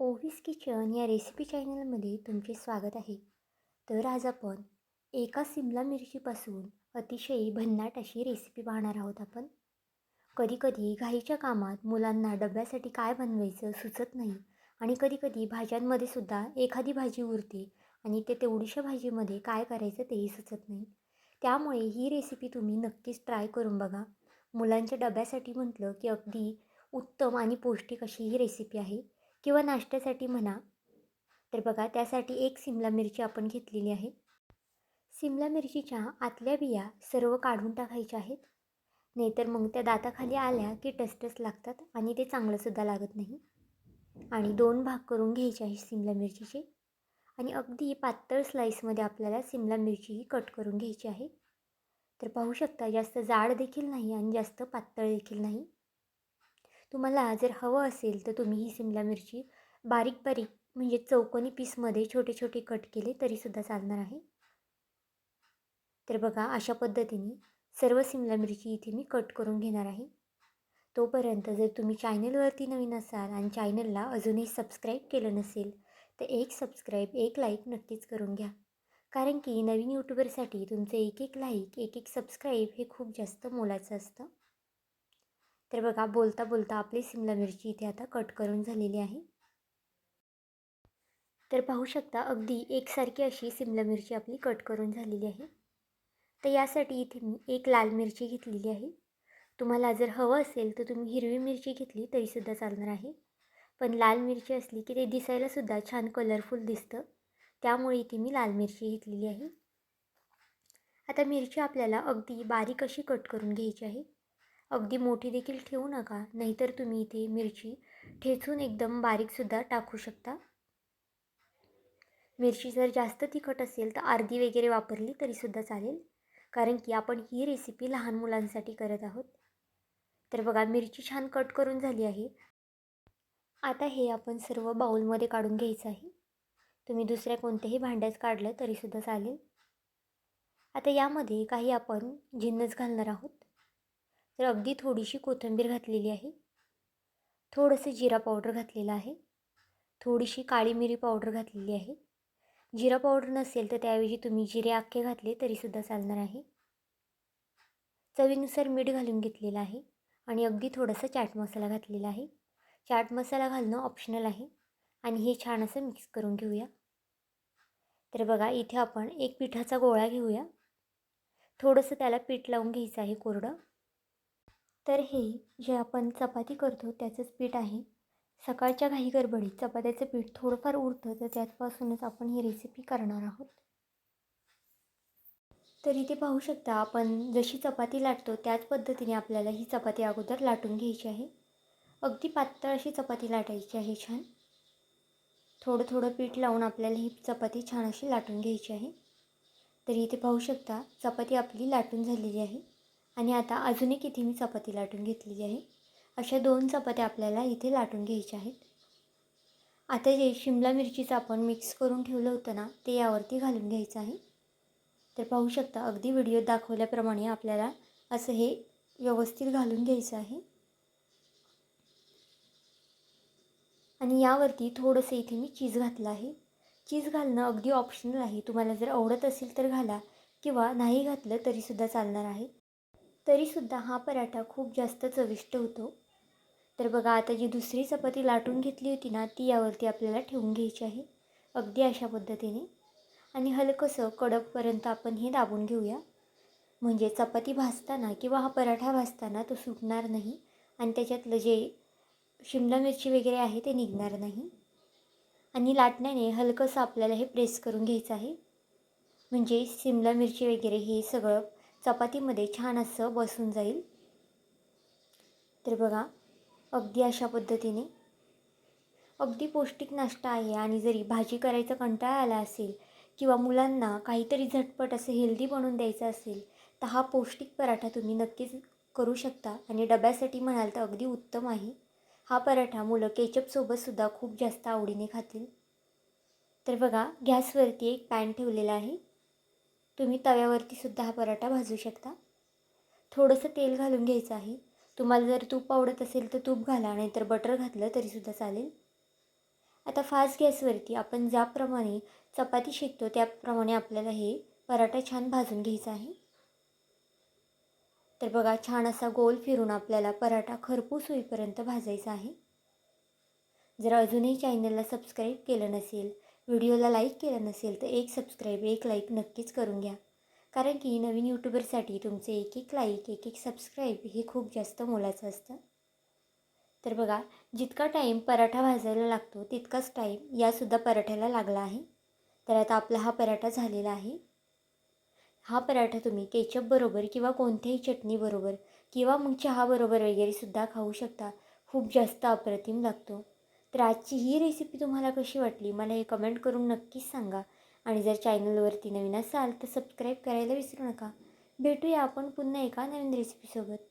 ओव्हिस kitchen या recipe चॅनलमध्ये तुमचे स्वागत आहे. तर आज आपण एका सिमला मिरचीपासून अतिशय भन्नाट अशी रेसिपी पाहणार आहोत आपण. कधीकधी घाईच्या कामात मुलांना डब्यासाठी काय बनवायचं सुचत नाही आणि कधीकधी भाज्यांमध्ये सुद्धा एखादी भाजी उरते आणि ते तेवढीशा भाजीमध्ये काय करायचं तेही सुचत नाही. त्यामुळे ही रेसिपी तुम्ही नक्कीच ट्राय करून बघा. मुलांच्या डब्यासाठी म्हटलं की अगदी उत्तम आणि पौष्टिक अशी ही रेसिपी आहे. किंवा नाश्त्यासाठी म्हणा तर बघा त्यासाठी एक सिमला मिरची आपण घेतलेली आहे. सिमला मिरचीच्या आतल्या बिया सर्व काढून टाकायच्या आहेत. नाहीतर मग त्या दाताखाली आल्या की टसटस लागतात आणि ते चांगलंसुद्धा लागत नाही. आणि दोन भाग करून घ्यायचे आहे सिमला मिरचीचे. आणि अगदी पातळ स्लाईसमध्ये आपल्याला सिमला मिरचीही कट करून घ्यायची आहे. तर पाहू शकता जास्त जाड देखील नाही आणि जास्त पातळ देखील नाही. तुम्हाला जर हवं असेल तर तुम्ही ही सिमला मिरची बारीक बारीक म्हणजे चौकोनी पीसमध्ये छोटे छोटे कट केले तरीसुद्धा चालणार आहे. तर बघा अशा पद्धतीने सर्व सिमला मिरची इथे मी कट करून घेणार आहे. तोपर्यंत जर तुम्ही चॅनलवरती नवीन असाल आणि चॅनलला अजूनही सबस्क्राईब केलं नसेल तर एक सबस्क्राईब एक लाईक नक्कीच करून घ्या. कारण की नवीन यूट्यूबरसाठी तुमचं एक एक लाईक एक एक सबस्क्राईब हे खूप जास्त मोलाचं असतं. तर बघा बोलता बोलता आपली सिमला मिरची इथे आता कट करून झालेली आहे. तर पाहू शकता अगदी एकसारखी अशी सिमला मिरची आपली कट करून झालेली आहे. तर यासाठी इथे मी एक लाल मिरची घेतलेली आहे. तुम्हाला जर हवं असेल तर तुम्ही हिरवी मिरची घेतली तरीसुद्धा चालणार आहे. पण लाल मिरची असली की ते दिसायलासुद्धा छान कलरफुल दिसतं. त्यामुळे इथे मी लाल मिरची घेतलेली आहे. आता मिरची आपल्याला अगदी बारीक अशी कट करून घ्यायची आहे. अगदी मोठी देखील ठेवू नका नाहीतर तुम्ही इथे मिरची ठेचून एकदम बारीकसुद्धा टाकू शकता. मिरची जर जास्त तिखट असेल तर अर्धी वगैरे वापरली तरीसुद्धा चालेल कारण की आपण ही रेसिपी लहान मुलांसाठी करत आहोत. तर बघा मिरची छान कट करून झाली आहे. आता हे आपण सर्व बाऊलमध्ये काढून घ्यायचं आहे. तुम्ही दुसऱ्या कोणत्याही भांड्यात काढलं तरीसुद्धा चालेल. आता यामध्ये काही आपण जिन्नस घालणार आहोत. तर अगदी थोडीशी कोथिंबीर घातलेली आहे. थोडंसं जिरा पावडर घातलेलं आहे. थोडीशी काळी मिरी पावडर घातलेली आहे. जिरा पावडर नसेल तर त्याऐवजी तुम्ही जिरे आख्खे घातले तरीसुद्धा चालणार आहे. चवीनुसार मीठ घालून घेतलेलं आहे आणि अगदी थोडंसं चाट मसाला घातलेला आहे. चाट मसाला घालणं ऑप्शनल आहे आणि हे छान असं मिक्स करून घेऊया. तर बघा इथे आपण एक पिठाचा गोळा घेऊया. थोडंसं त्याला पीठ लावून घ्यायचं आहे कोरडं. तर हे जे आपण चपाती करतो त्याचंच पीठ आहे. सकाळच्या घाई गडबडीत चपात्याचं पीठ थोडंफार उरतं तर त्यातपासूनच आपण ही रेसिपी करणार आहोत. तर इथे पाहू शकता आपण जशी चपाती लाटतो त्याच पद्धतीने आपल्याला ही चपाती अगोदर लाटून घ्यायची आहे. अगदी पातळ अशी चपाती लाटायची आहे छान. थोडं थोडं पीठ लावून आपल्याला ही चपाती छान अशी लाटून घ्यायची आहे. तर इथे पाहू शकता चपाती आपली लाटून झालेली आहे. आणि आता अजून एक इथे मी चपाती लाटून घेतलेली आहे. अशा दोन चपात्या आपल्याला इथे लाटून घ्यायच्या आहेत. आता जे शिमला मिरचीचं आपण मिक्स करून ठेवलं होतं ना ते यावरती घालून घ्यायचं आहे. तर पाहू शकता अगदी व्हिडिओ दाखवल्याप्रमाणे आपल्याला असं हे व्यवस्थित घालून घ्यायचं आहे. आणि यावरती थोडंसं इथे मी चीज घातलं आहे. चीज घालणं अगदी ऑप्शनल आहे. तुम्हाला जर आवडत असेल तर घाला किंवा नाही घातलं तरीसुद्धा चालणार आहे. तरीसुद्धा हा पराठा खूप जास्त चविष्ट होतो. तर बघा आता जी दुसरी चपाती लाटून घेतली होती ना ती यावरती आपल्याला ठेवून घ्यायची आहे अगदी अशा पद्धतीने. आणि हलकंसं कडकपर्यंत आपण हे दाबून घेऊया. म्हणजे चपाती भाजताना किंवा हा पराठा भाजताना तो सुटणार नाही आणि त्याच्यातलं जे शिमला मिरची वगैरे आहे ते निघणार नाही. आणि लाटण्याने हलकंसं आपल्याला हे प्रेस करून घ्यायचं आहे. म्हणजे शिमला मिरची वगैरे हे सगळं चपातीमध्ये छान असं बसून जाईल. तर बघा अगदी अशा पद्धतीने. अगदी पौष्टिक नाश्ता आहे आणि जरी भाजी करायचा कंटाळा आला असेल किंवा मुलांना काहीतरी झटपट असं हेल्दी बनवून द्यायचं असेल तर हा पौष्टिक पराठा तुम्ही नक्कीच करू शकता आणि डब्यासाठी म्हणाल तर अगदी उत्तम आहे. हा पराठा मुलं केचपसोबतसुद्धा खूप जास्त आवडीने खातील. तर बघा गॅसवरती एक पॅन ठेवलेला आहे. तुम्ही तव्यावरती सुद्धा हा पराठा भाजू शकता. थोडंसं तेल घालून घ्यायचं आहे. तुम्हाला जर तूप आवडत असेल तर तूप घाला नाहीतर बटर घातलं तरीसुद्धा चालेल. आता फास्ट गॅसवरती आपण ज्याप्रमाणे चपाती शेकतो त्याप्रमाणे आपल्याला हे पराठा छान भाजून घ्यायचा आहे. तर बघा छान असा गोल फिरून आपल्याला पराठा खरपूस होईपर्यंत भाजायचा आहे. जर अजूनही चॅनलला सबस्क्राईब केलं नसेल व्हिडिओला लाईक केलं नसेल तर एक सबस्क्राईब एक लाईक नक्कीच करून घ्या. कारण की नवीन यूट्यूबरसाठी तुमचे एक एक लाईक एक एक सबस्क्राईब हे खूप जास्त मोलाचं असतं. तर बघा जितका टाईम पराठा भाजायला लागतो तितकाच टाईम यासुद्धा पराठ्याला लागला आहे. तर आता आपला हा पराठा झालेला आहे. हा पराठा तुम्ही केचपबरोबर किंवा कोणत्याही चटणीबरोबर किंवा मग चहाबरोबर वगैरे सुद्धा खाऊ शकता. खूप जास्त अप्रतिम लागतो. तर आजची ही रेसिपी तुम्हाला कशी वाटली? मला हे कमेंट करून नक्कीच सांगा. आणि जर चॅनलवरती नवीन असाल तर सबस्क्राईब करायला विसरू नका. भेटूया आपण पुन्हा एका नवीन रेसिपीसोबत